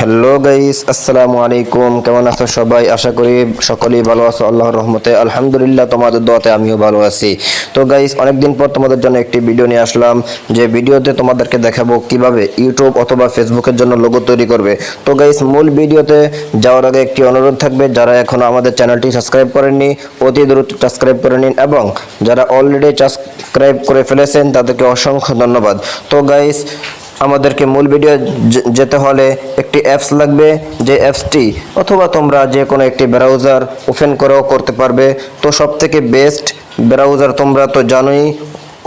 Hello guys আসসালামু আলাইকুম কেমন আছো সবাই? আশা করি সকলেই ভালো আছো। আল্লাহর রহমতে। আলহামদুলিল্লাহ, তোমাদের দোয়াতে আমিও ভালো আছি। তো গাইস অনেকদিন পর তোমাদের জন্য একটি ভিডিও নিয়ে আসলাম। যে ভিডিওতে তোমাদেরকে দেখাবো কীভাবে ইউটিউব অথবা ফেসবুকের জন্য লোগো তৈরি করবে। তো গাইস মূল ভিডিওতে যাওয়ার আগে একটি অনুরোধ থাকবে। যারা এখনও আমাদের চ্যানেলটি সাবস্ক্রাইব করেননি, অতি দ্রুত সাবস্ক্রাইব করে নিন এবং যারা অলরেডি সাবস্ক্রাইব করে ফেলেছেন, তাদেরকে অসংখ্য ধন্যবাদ। তো গাইস আমাদেরকে মূল ভিডিও যেতে হলে একটি অ্যাপস লাগবে। যে অ্যাপসটি অথবা তোমরা যে কোনো একটি ব্রাউজার ওপেন করেও করতে পারবে। তো সব থেকে বেস্ট ব্রাউজার তোমরা তো জানোই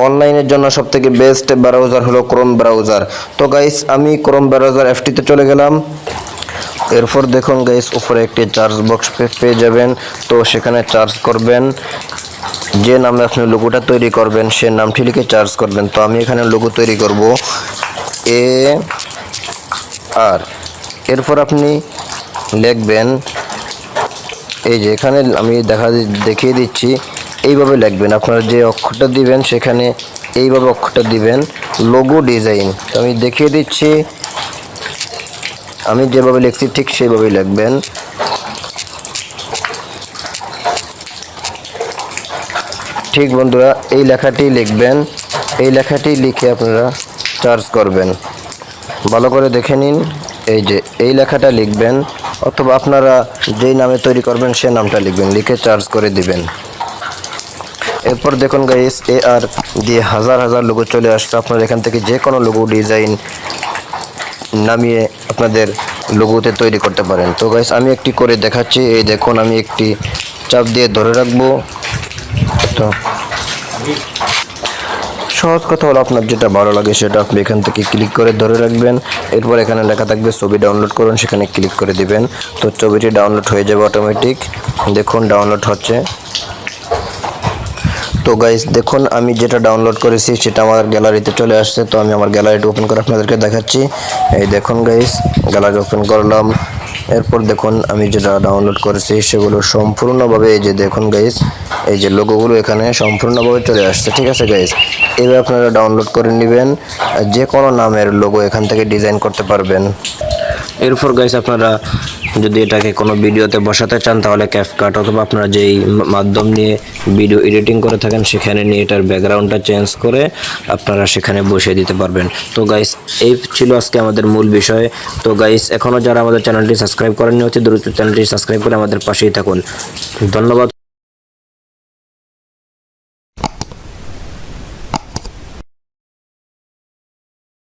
অনলাইনের জন্য সব থেকে বেস্ট ব্রাউজার হলো ক্রোম ব্রাউজার তো গাইস আমি ক্রোম ব্রাউজার অ্যাপটিতে চলে গেলাম। এরপর দেখুন গাইস উপরে একটি চার্জ বক্স পেয়ে যাবেন। তো সেখানে চার্জ করবেন। যে নামে আপনি লোগোটা তৈরি করবেন, সে নামটি লিখে চার্জ করবেন। তো আমি এখানে লোগো তৈরি করব। এ আর এরপর আপনি লিখবেন, এই যে এখানে আমি দেখা দেখিয়ে দিচ্ছি, এইভাবে লিখবেন। আপনারা যে অক্ষরটা দিবেন, সেখানে এইভাবে অক্ষরটা দিবেন লোগো ডিজাইন তো আমি দেখিয়ে দিচ্ছি, আমি যেভাবে লিখছি, ঠিক সেইভাবেই লিখবেন। ঠিক বন্ধুরা, এই লেখাটি লিখবেন। এই লেখাটি লিখে আপনারা চার্জ করবেন। ভালো করে দেখে নিন, এই যে এই লেখাটা লিখবেন, অথবা আপনারা যেই নামে তৈরি করবেন সে নামটা লিখবেন, লিখে চার্জ করে দিবেন। এরপর দেখুন গাইস এ আর দিয়ে হাজার হাজার লোগো চলে আসছে। আপনারা এখান থেকে যে কোনো লোগো ডিজাইন নামিয়ে আপনাদের লোগোতে তৈরি করতে পারেন। তো গাইস আমি একটি করে দেখাচ্ছি। এই দেখুন, আমি একটি চাপ দিয়ে ধরে রাখব। তো সহজ কথা হলো আপনার যেটা ভালো লাগে সেটা আপনি এখান থেকে ক্লিক করে ধরে রাখবেন। এরপর এখানে লেখা থাকবে ছবি ডাউনলোড করুন, সেখানে ক্লিক করে দিবেন। তো ছবিটি ডাউনলোড হয়ে যাবে অটোমেটিক দেখুন ডাউনলোড হচ্ছে। তো গাইস দেখুন, আমি যেটা ডাউনলোড করেছি সেটা আমার গ্যালারিতে চলে আসছে। তো আমি আমার গ্যালারিটা ওপেন করে আপনাদেরকে দেখাচ্ছি। এই দেখুন গাইস গ্যালারি ওপেন করলাম। এরপর দেখুন আমি যেটা ডাউনলোড করেছি, সেগুলো সম্পূর্ণভাবে এই যে দেখুন গাইজ এই যে লোগোগুলো এখানে সম্পূর্ণভাবে চলে আসছে, ঠিক আছে গাইজ এবার আপনারা ডাউনলোড করে নেবেন যে কোনো নামের লোগো এখান থেকে ডিজাইন করতে পারবেন। এরপর গাইস আপনারা যদি এটাকে কোনো ভিডিওতে বসাতে চান, তাহলে ক্যাপকাট অথবা আপনারা যেই মাধ্যম নিয়ে ভিডিও এডিটিং করে থাকেন, সেখানে নিয়ে এটার ব্যাকগ্রাউন্ডটা চেঞ্জ করে আপনারা সেখানে বসিয়ে দিতে পারবেন। তো গাইস এই ছিল আজকে আমাদের মূল বিষয়। তো গাইস এখনও যারা আমাদের চ্যানেলটি সাবস্ক্রাইব করেননি হচ্ছে দ্রুত চ্যানেলটি সাবস্ক্রাইব করে আমাদের পাশেই থাকুন। ধন্যবাদ